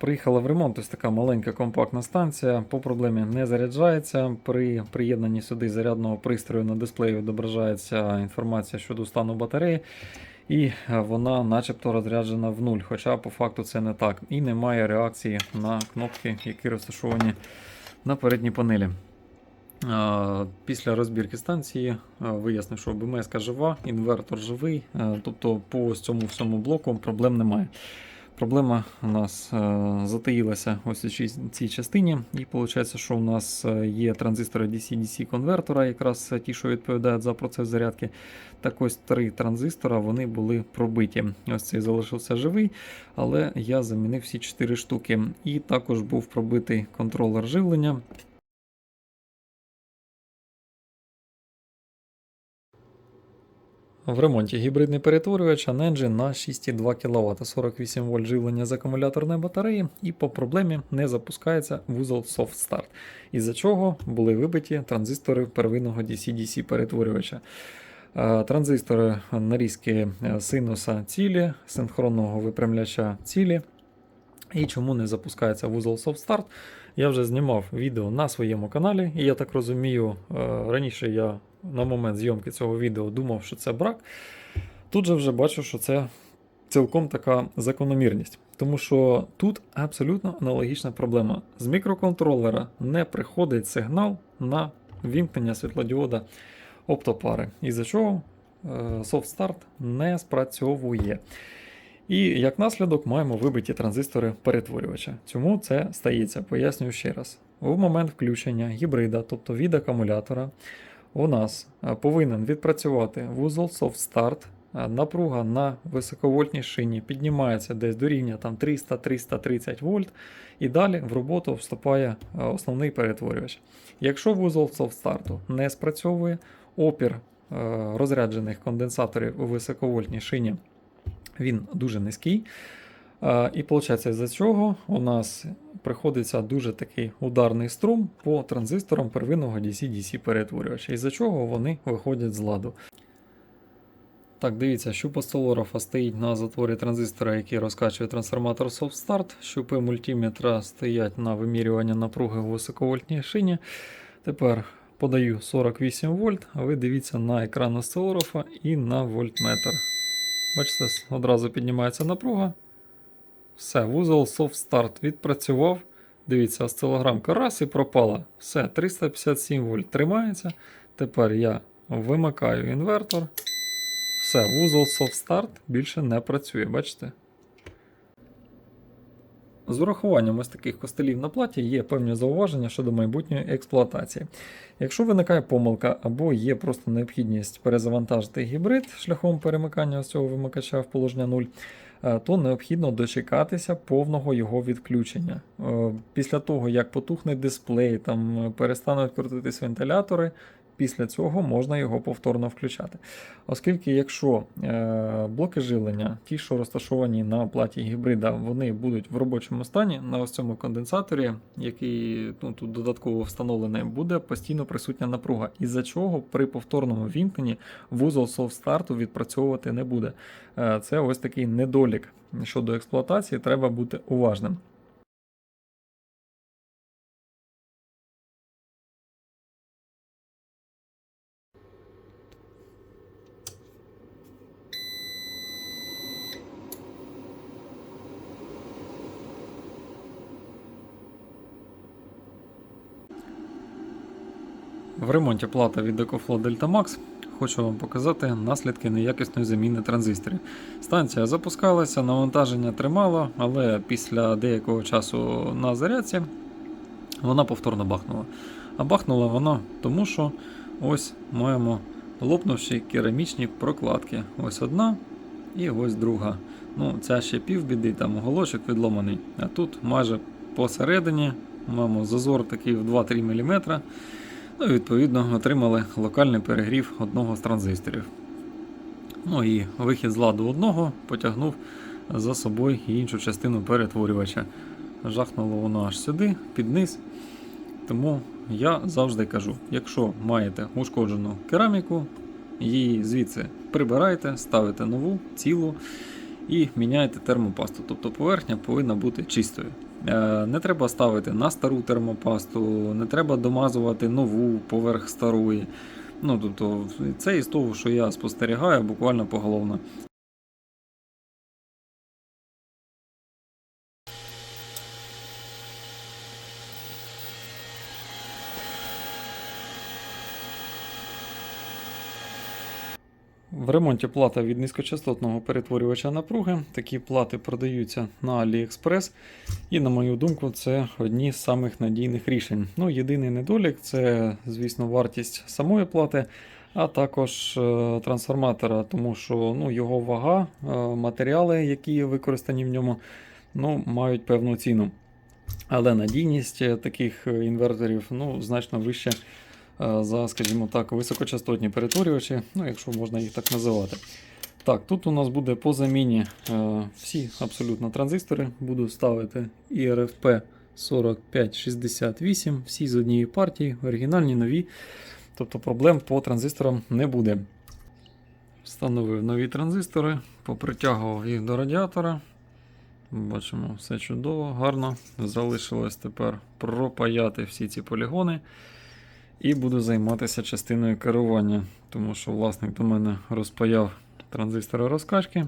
Приїхала в ремонт, ось така маленька компактна станція. По проблемі не заряджається. При приєднанні сюди зарядного пристрою на дисплеї відображається інформація щодо стану батареї. І вона начебто розряджена в нуль, хоча по факту це не так. І немає реакції на кнопки, які розташовані на передній панелі. Після розбірки станції вияснив, що БМС жива, інвертор живий, тобто по цьому всьому блоку проблем немає. Проблема у нас е, затаїлася ось у цій- частині, і виходить, що у нас е, є транзистори DC-DC конвертора, якраз ті, що відповідають за процес зарядки. Так ось три транзистора вони були пробиті. Ось цей залишився живий, але я замінив всі чотири штуки. І також був пробитий контролер живлення. В ремонті гібридний перетворювач Anenji на 6,2 кВт, 48 вольт живлення з акумуляторної батареї, і по проблемі не запускається вузол Soft Start, із-за чого були вибиті транзистори первинного DC-DC перетворювача. Е, Транзистори нарізки е, синуса цілі, синхронного випрямляча цілі. І чому не запускається вузол Soft Start? Я вже знімав відео на своєму каналі, і я так розумію, е, раніше я на момент зйомки цього відео думав, що це брак. Тут же вже бачу, що це цілком така закономірність. Тому що тут абсолютно аналогічна проблема. З мікроконтролера не приходить сигнал на вімкнення світлодіода оптопари, із-за чого е, Start не спрацьовує. І як наслідок маємо вибиті транзистори перетворювача. Чому це стається? Пояснюю ще раз. В момент включення гібрида, тобто від акумулятора, у нас е, повинен відпрацювати вузол Soft Start. Е, Напруга на високовольтній шині піднімається десь до рівня там 300-330 вольт, і далі в роботу вступає е, основний перетворювач. Якщо вузол Start не спрацьовує, опір розряджених конденсаторів у високовольтній шині він дуже низький. І виходить, з-за чого у нас приходиться дуже такий ударний струм по транзисторам первинного DC-DC перетворювача, із-за чого вони виходять з ладу. Так, дивіться, щуп осцилографа стоїть на затворі транзистора, який розкачує трансформатор Soft Start. Щупи мультиметра стоять на вимірювання напруги у високовольтній шині. Тепер подаю 48 вольт, а ви дивіться на екран осцилографа і на вольтметр. Бачите, одразу піднімається напруга. Все, вузол Start відпрацював. Дивіться, осцилограмка раз і пропала. Все, 357 вольт тримається. Тепер я вимикаю інвертор. Все, вузол Start більше не працює, бачите? З урахуванням ось таких костелів на платі є певні зауваження щодо майбутньої експлуатації. Якщо виникає помилка або є просто необхідність перезавантажити гібрид шляхом перемикання ось цього вимикача в положення 0, е, то необхідно дочекатися повного його відключення. Е, Після того, як потухне дисплей, там е, перестануть крутитись вентилятори, після цього можна його повторно включати. Оскільки, якщо е, блоки живлення, ті, що розташовані на платі гібрида, вони будуть в робочому стані на ось цьому конденсаторі, який ну, тут додатково встановлений, буде постійно присутня напруга, із-за чого при повторному вімкненні вузол софт старту відпрацьовувати не буде. Е, це ось такий недолік щодо експлуатації, треба бути уважним. В ремонті плата від EcoFlow Delta Max хочу вам показати наслідки неякісної заміни транзисторів. Станція запускалася, навантаження тримало, але після деякого часу на зарядці вона повторно бахнула. А бахнула вона тому, що ось маємо лопнувші керамічні прокладки. Ось одна і ось друга. Ну, ця ще півбіди, там оголочок відломаний. А тут майже посередині маємо зазор такий в 2-3 мм. Ну відповідно отримали локальний перегрів одного з транзисторів. Ну і вихід з ладу одного потягнув за собою іншу частину перетворювача. Жахнуло воно аж сюди, під низ. Тому я завжди кажу: якщо маєте ушкоджену кераміку, її звідси прибирайте, ставите нову, цілу і міняєте термопасту. Тобто поверхня повинна бути чистою. Е, Не треба ставити на стару термопасту, не треба домазувати нову поверх старої. Ну, тобто, це із того, що я спостерігаю буквально поголовно. В ремонті плата від низькочастотного перетворювача напруги. Такі плати продаються на AliExpress. І, на мою думку, це одні з самих надійних рішень. Ну, єдиний недолік це, звісно, вартість самої плати, а також е, трансформатора, тому що ну, його вага, е, матеріали, які використані в ньому, ну, мають певну ціну. Але надійність е, таких інверторів ну, значно вища за, скажімо так, високочастотні перетворювачі, ну, якщо можна їх так називати. Так, тут у нас буде по заміні е, всі абсолютно транзистори. Буду ставити IRFP 4568, всі з однієї партії, оригінальні, нові. Тобто проблем по транзисторам не буде. Встановив нові транзистори, попритягував їх до радіатора. Бачимо, все чудово, гарно. Залишилось тепер пропаяти всі ці полігони. І буду займатися частиною керування, тому що власник до мене розпаяв транзистори розкачки.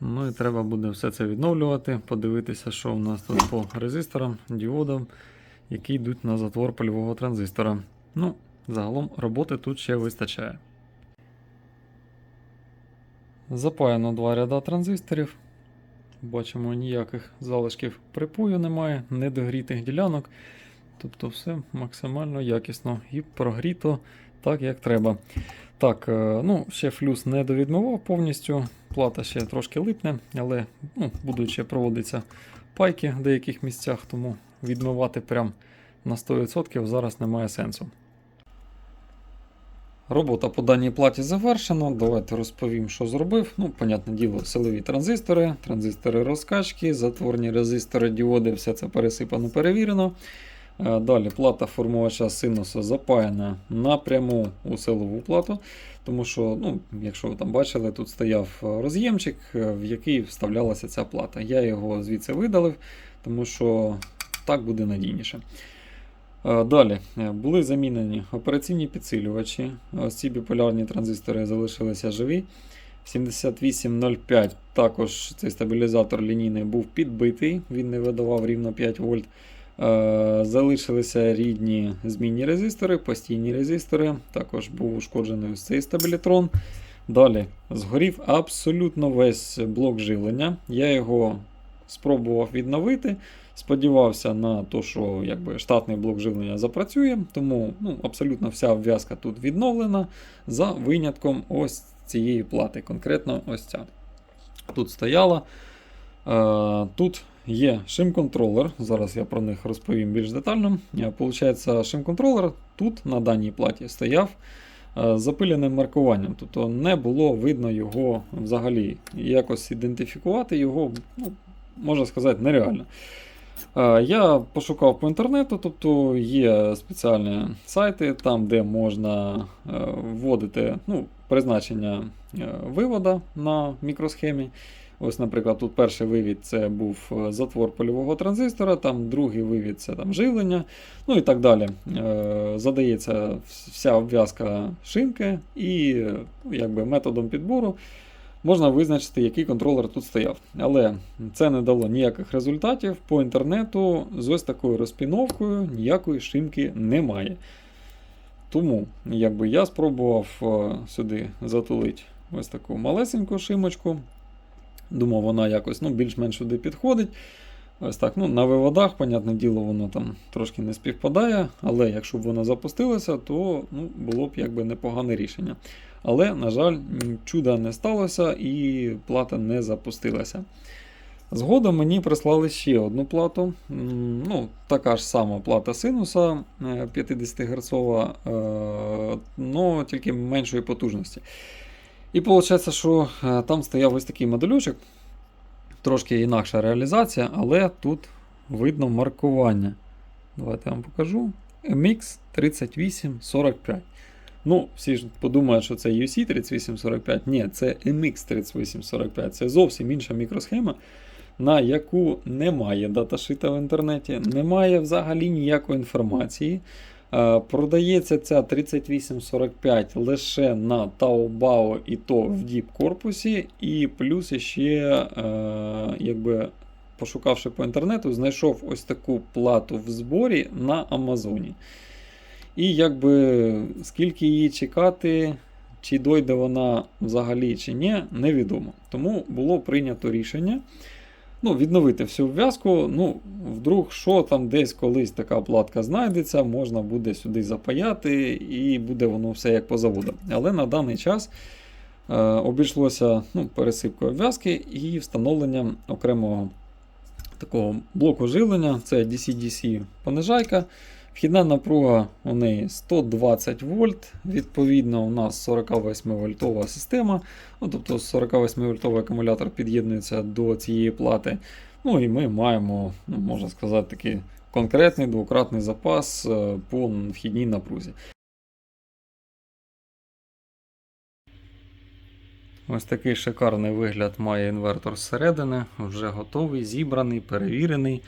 Ну і треба буде все це відновлювати, подивитися, що у нас тут по резисторам, діодам, які йдуть на затвор польового транзистора. Ну, загалом роботи тут ще вистачає. Запаяно два ряда транзисторів. Бачимо, ніяких залишків припою немає, недогрітих ділянок. Тобто все максимально якісно і прогріто так, як треба. Так, е, ну, ще флюс не довідмивав повністю. Плата ще трошки липне, але ну, будуть ще проводитися пайки в деяких місцях, тому відмивати прям на 100% зараз немає сенсу. Робота по даній платі завершена. Давайте розповім, що зробив. Ну, понятне діло, силові транзистори, транзистори розкачки, затворні резистори, діоди, все це пересипано, перевірено. Е, Далі плата формувача синуса запаяна напряму у силову плату, тому що, ну, якщо ви там бачили, тут стояв е, роз'ємчик, е, в який вставлялася ця плата. Я його звідси видалив, тому що так буде надійніше. Далі були замінені операційні підсилювачі. Ось ці біполярні транзистори залишилися живі. 7805 також цей стабілізатор лінійний був підбитий, він не видавав рівно 5 вольт. Е, Залишилися рідні змінні резистори, постійні резистори. Також був ушкоджений ось цей стабілітрон. Далі згорів абсолютно весь блок живлення. Я його спробував відновити. Сподівався на те, що якби, штатний блок живлення запрацює, тому ну, абсолютно вся обв'язка тут відновлена за винятком ось цієї плати, конкретно ось ця. Тут стояла. Е, тут є шим-контролер. Зараз я про них розповім більш детально. Е, Получається, шим-контролер тут на даній платі стояв е, запиленим маркуванням. Тобто не було видно його взагалі. Якось ідентифікувати його, ну, можна сказати, нереально. Е, Я пошукав по інтернету, тобто є спеціальні сайти, там, де можна вводити ну, призначення вивода на мікросхемі. Ось, наприклад, тут перший вивід це був е, затвор польового транзистора, там другий вивід це там живлення, ну і так далі. Е, Задається вся обв'язка шинки, і ну, якби методом підбору можна визначити, який контролер тут стояв. Але це не дало ніяких результатів. По інтернету з ось такою розпіновкою ніякої шимки немає. Тому якби я спробував е, сюди затулити ось таку малесеньку шимочку. Думав, вона якось ну, більш-менш сюди підходить. Ось так, ну, На виводах, понятне діло, воно там трошки не співпадає, але якщо б воно запустилося, то ну, було б якби непогане рішення. Але, на жаль, чуда не сталося і плата не запустилася. Згодом мені прислали ще одну плату. Ну, така ж сама плата синуса 50 Гц, але тільки меншої потужності. І виходить, що е, там стояв ось такий модульочок, трошки інакша реалізація, але тут видно маркування. Давайте я вам покажу. MX 3845. Ну, всі ж подумають, що це UC 3845. Ні, це MX 3845. Це зовсім інша мікросхема. на яку немає даташита в інтернеті, немає взагалі ніякої інформації. Е, Продається ця 3845 лише на Taobao і то в діп корпусі, і плюс ще, е, якби пошукавши по інтернету, знайшов ось таку плату в зборі на Амазоні. І якби скільки її чекати, чи дойде вона взагалі чи ні, невідомо. Тому було прийнято рішення ну, відновити всю вв'язку. Ну, вдруг, що там десь колись така платка знайдеться, можна буде сюди запаяти, і буде воно все як по заводу. Але на даний час е, обійшлося ну, пересипкою обв'язки і встановленням окремого такого блоку живлення. Це DC-DC понижайка. Вхідна напруга у неї 120 вольт. Відповідно, у нас 48 вольтова система. Ну, тобто 48 вольтовий акумулятор під'єднується до цієї плати. Ну і ми маємо, ну, можна сказати, такий конкретний двократний запас е, по вхідній напрузі. Ось такий шикарний вигляд має інвертор зсередини, вже готовий, зібраний, перевірений.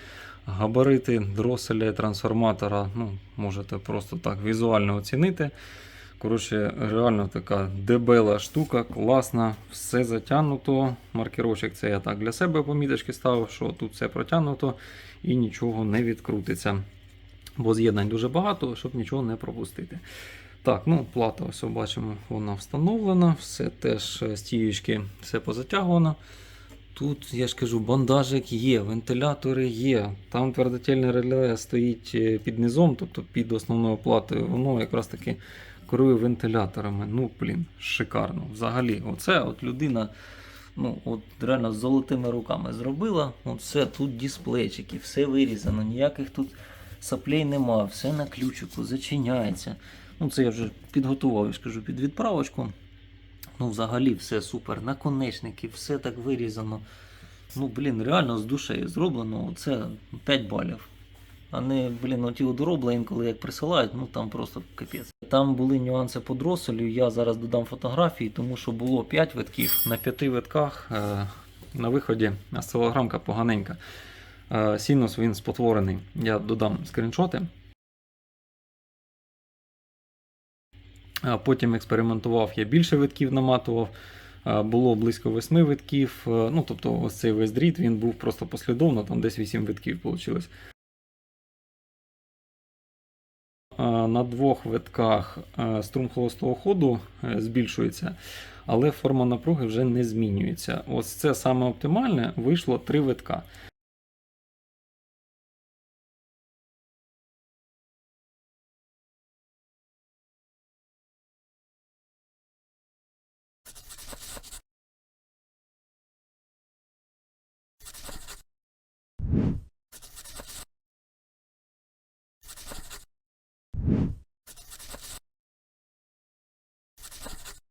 Габарити дроселя і трансформатора ну, можете просто так візуально оцінити. Коротше, реально така дебела штука, класна, все затягнуто. Маркерочок це я так для себе поміточки ставив, що тут все протягнуто і нічого не відкрутиться. Бо з'єднань дуже багато, щоб нічого не пропустити. Так, ну плата, ось бачимо, вона встановлена, все теж е, стіючки, все позатягувано. Тут, я ж кажу, бандажик є, вентилятори є. Там твердотільне реле стоїть е, під низом, тобто під основною платою. Воно якраз таки керує вентиляторами. Ну, блін, шикарно. Взагалі, оце от людина ну, от реально з золотими руками зробила. От все, тут дисплейчики, все вирізано, ніяких тут саплей нема, все на ключику, зачиняється. Ну, це я вже підготував, я ж кажу, під відправочку. Ну, взагалі, все супер. Наконечники, все так вирізано. Ну, блін, реально з душею зроблено. Це 5 балів. А не, блін, оті одоробла інколи як присилають, ну там просто капець. Там були нюанси по дроселю. Я зараз додам фотографії, тому що було 5 витків. На 5 витках е, на виході осцилограмка поганенька. Е, синус він спотворений. Я додам скріншоти. Потім експериментував, я більше витків наматував. Було близько 8 витків. Ну, тобто, ось цей весь дріт він був просто послідовно, там десь 8 витків вийшло. На двох витках струм холостого ходу е, збільшується, але форма напруги вже не змінюється. Ось це саме оптимальне вийшло 3 витка.